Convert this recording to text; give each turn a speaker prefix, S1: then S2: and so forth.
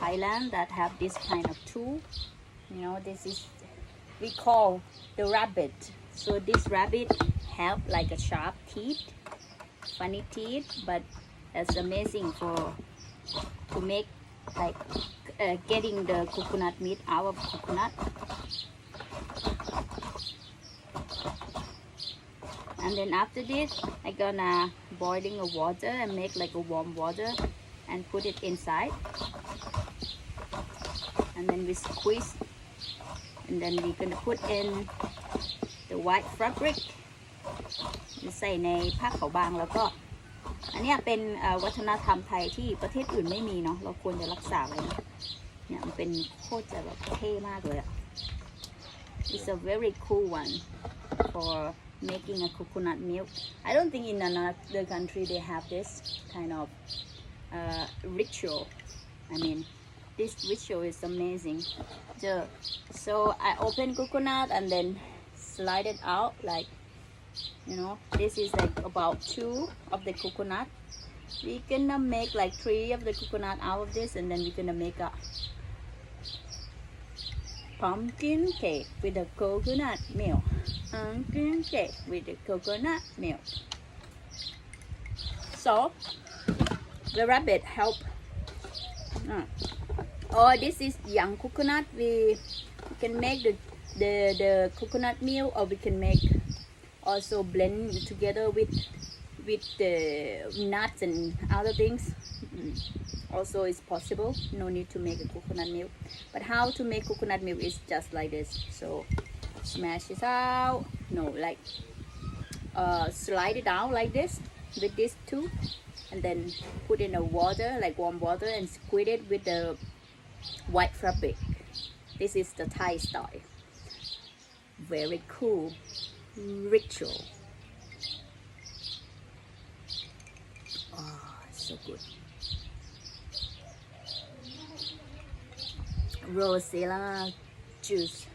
S1: Thailand that have this kind of tool. You know, this is we call the rabbit. So this rabbit have like a sharp teeth, funny teeth, but that's amazing for to make like uh, getting the coconut meat out of coconut. And then after this, I gonna boiling a water and make like a warm water and put it inside. And then we squeeze. And then we're gonna put in the white fabric ใส่ในผ้าขาวบางแล้วก็ อันนี้เป็นวัฒนธรรมไทยที่ประเทศอื่นไม่มีเนาะเราควรจะรักษาไว้นะเนี่ยมันเป็นโคตรจะแบบเท่มากเลยอะ It's a very cool one for making a coconut milk. I don't think in another country they have this kind of uh, ritual. I mean, this ritual is amazing. So, so I open coconut and then slide it out like you know this is like about two of the coconut we're gonna make like three of the coconut out of this and then we're gonna make a pumpkin cake with the coconut milk pumpkin cake with the coconut milk so the rabbit help Ah. Oh this is young coconut. We, can make the the the coconut milk or we can make also blend together with with the nuts and other things. Mm. also it's possible. No need to make a coconut milk but how to make coconut milk is just like this. So smash it out. No like uh, slide it out like this with these two and then put in a water like warm water and squeeze it with the white fabric this is the Thai style very cool ritual. Oh, so good. Rosella juice.